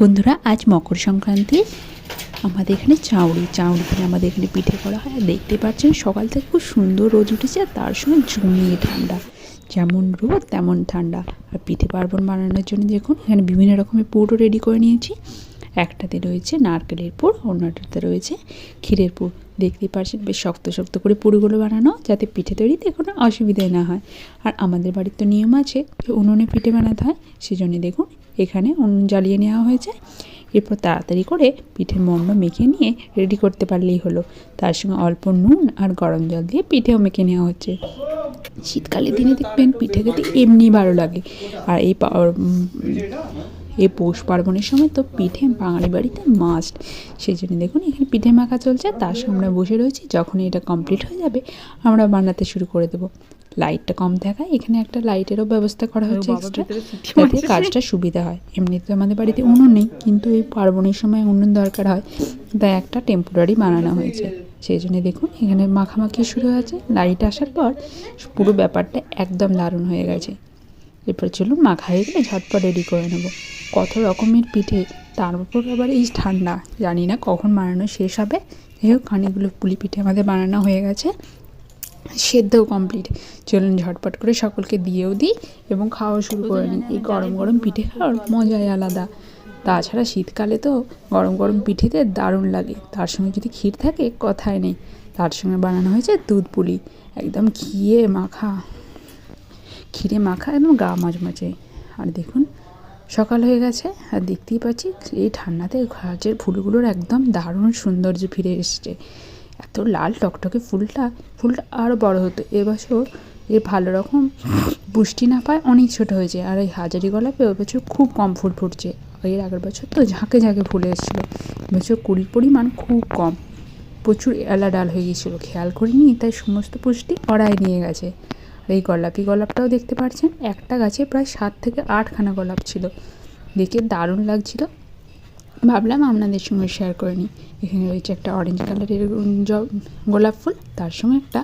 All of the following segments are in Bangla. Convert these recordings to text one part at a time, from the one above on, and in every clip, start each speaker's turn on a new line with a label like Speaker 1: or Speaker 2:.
Speaker 1: বন্ধুরা, আজ মকর সংক্রান্তি। আমাদের এখানে চাউড়ি চাউড়ি দিয়ে আমাদের এখানে পিঠে করা হয়। আর দেখতে পাচ্ছেন, সকাল থেকে খুব সুন্দর রোদ উঠেছে, আর তার সঙ্গে জমিয়ে ঠান্ডা। যেমন রোদ, তেমন ঠান্ডা। আর পিঠে পার্বণ বানানোর জন্য দেখুন, এখানে বিভিন্ন রকমের পুরো রেডি করে নিয়েছি। একটাতে রয়েছে নারকেলের পুর, অন্যটাতে রয়েছে ক্ষীরের পুর। দেখতেই পাচ্ছেন বেশ শক্ত শক্ত করে পুরগুলো বানানো, যাতে পিঠে তৈরিতে কোনো অসুবিধা না হয়। আর আমাদের বাড়ির তো নিয়ম আছে যে উনুনে পিঠে বানাতে হয়, সেজন্য দেখুন এখানে উনুন জ্বালিয়ে নেওয়া হয়েছে। এরপর তাড়াতাড়ি করে পিঠের মণ্ড মেখে নিয়ে রেডি করতে পারলেই হলো। তার সঙ্গে অল্প নুন আর গরম জল দিয়ে পিঠেও মেখে নেওয়া হচ্ছে। শীতকালের দিনে দেখবেন পিঠে খেতে এমনি ভালো লাগে। আর এই এই পৌষ পার্বণের সময় তো পিঠে বাঙালি বাড়িতে মাস্ট সেই জন্য দেখুন এখানে পিঠে মাখা চলছে তার সামনে বসে রয়েছি যখন এটা কমপ্লিট হয়ে যাবে আমরা বানাতে শুরু করে দেবো। লাইটটা কম থাকায় এখানে একটা লাইটেরও ব্যবস্থা করা হচ্ছে এক্সট্রা যাতে কাজটা সুবিধা হয়। এমনিতে তো আমাদের বাড়িতে উনুন নেই কিন্তু এই পার্বণের সময় উনুন দরকার হয় তাই একটা টেম্পোরারি বানানো হয়েছে। সেই জন্য দেখুন এখানে মাখামাখি শুরু হয়েছে। লাইট আসার পর পুরো ব্যাপারটা একদম দারুণ হয়ে গেছে। এরপর চলুন মাখা হয়ে গেলে ঝটপট রেডি করে নেব। কত রকমের পিঠে, তার উপর আবার এই ঠান্ডা। জানি না কখন বানানো শেষ হবে। যাই হোক অনেকগুলো পুলি পিঠে আমাদের বানানো হয়ে গেছে। সেদ্ধও কমপ্লিট চলুন ঝটপট করে সকলকে দিয়েও দিই এবং খাওয়া শুরু করে নিই। এই গরম গরম পিঠে খাওয়ার মজাই আলাদা। তাছাড়া শীতকালে তো গরম গরম পিঠেতে দারুণ লাগে। তার সঙ্গে যদি ক্ষীর থাকে, কথাই নেই। তার সঙ্গে বানানো হয়েছে দুধ পুলি। একদম ঘিয়ে মাখা। ক্ষীরে মাখা একদম গা মজমচে আর দেখুন, সকাল হয়ে গেছে, আর দেখতেই পাচ্ছি এই ঠান্ডাতে গাছের ফুলগুলোর একদম দারুণ সৌন্দর্য ফিরে এসছে। এত লাল টকটকে ফুলটা ফুলটা আরও বড় হতো। এবছর এ ভালো রকম পুষ্টি না পায়, অনেক ছোট হয়েছে। আর এই হাজারি গোলাপে এবছর খুব কম ফুল ফুটছে। এর আগের বছর তো ঝাঁকে ঝাঁকে ফুল এসেছিল। এবছর কুড়ির পরিমাণ খুব কম। প্রচুর এলা ডাল হয়ে গিয়েছিল খেয়াল করিনি, তাই সমস্ত পুষ্টি ওরাই নিয়ে গেছে। এই গোলাপি গোলাপটাও দেখতে পাচ্ছেন একটা গাছে প্রায় সাত থেকে আটখানা গোলাপ ছিল। দেখে দারুণ লাগছিল। ভাবলাম আপনাদের সঙ্গে শেয়ার করে নিই। এখানে রয়েছে একটা অরেঞ্জ কালারের গোলাপ ফুল, তার সঙ্গে একটা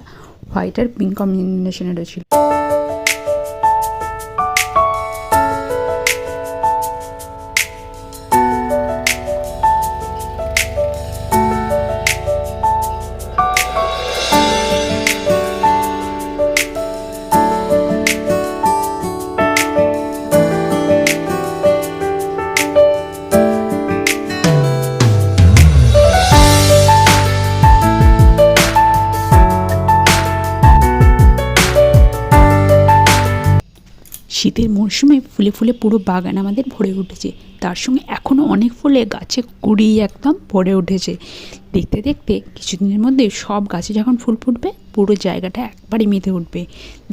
Speaker 1: হোয়াইট আর পিঙ্ক কম্বিনেশনের ছিল। শীতের মরশুমে ফুলে ফুলে পুরো বাগান আমাদের ভরে উঠেছে। তার সঙ্গে এখনও অনেক ফুলে গাছে কুড়ি একদম ভরে উঠেছে। দেখতে দেখতে কিছুদিনের মধ্যে সব গাছে যখন ফুল ফুটবে, পুরো জায়গাটা একবারে মেতে উঠবে।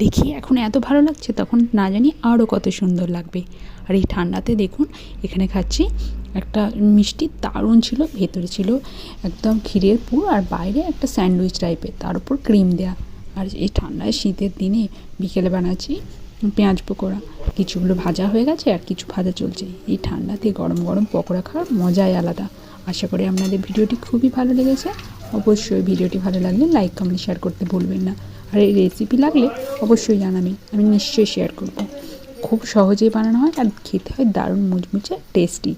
Speaker 1: দেখি এখন এত ভালো লাগছে, তখন না জানি আরও কত সুন্দর লাগবে। আর এই ঠান্ডাতে দেখুন, এখানে খাচ্ছি একটা মিষ্টি দারুণ ছিল, ভেতরে ছিল একদম ক্ষীরের পুর আর বাইরে একটা স্যান্ডউইচ টাইপের তার উপর ক্রিম দেওয়া আর এই ঠান্ডায় শীতের দিনে বিকেলে বানাচ্ছি পেঁয়াজ পকোড়া। কিছুগুলো ভাজা হয়ে গেছে আর কিছু ভাজা চলছে। এই ঠান্ডাতে গরম গরম পকোড়া খাওয়ার মজাই আলাদা। আশা করি আপনাদের ভিডিওটি খুবই ভালো লেগেছে। অবশ্যই ভিডিওটি ভালো লাগলে লাইক, কমেন্ট, শেয়ার করতে ভুলবেন না। আর এই রেসিপি লাগলে অবশ্যই জানাবেন। আমি নিশ্চয়ই শেয়ার করব। খুব সহজেই বানানো হয় আর খেতে হয় দারুণ মুচমুচে টেস্টি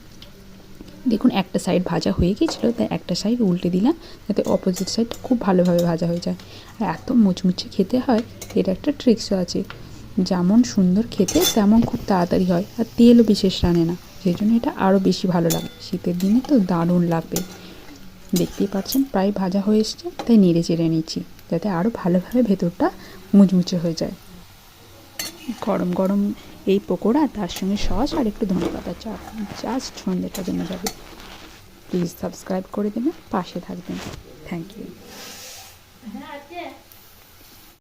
Speaker 1: দেখুন, একটা সাইড ভাজা হয়ে গিয়েছিল, তাই একটা সাইড উল্টে দিলাম যাতে অপোজিট সাইডটা খুব ভালোভাবে ভাজা হয়ে যায়। আর এত মুচমুচে খেতে হয়, এর একটা ট্রিক্সও আছে। যেমন সুন্দর খেতে, তেমন খুব তাড়াতাড়ি হয়। আর তেলও বিশেষ টানে না। সেই জন্য এটা আরও বেশি ভালো লাগে। শীতের দিনে তো দারুণ লাগবে। দেখতেই পাচ্ছেন, প্রায় ভাজা হয়ে এসছে। তাই নেড়ে চেড়ে নিচ্ছি, যাতে আরও ভালোভাবে ভেতরটা মুচমুচে হয়ে যায়। গরম গরম এই পকোড়া, তার সঙ্গে সস আর একটু ধনে পাতা চা জাস্ট সন্ধ্যেটা জন্য যাবে। প্লিজ সাবস্ক্রাইব করে দেবেন, পাশে থাকবেন। Thank you.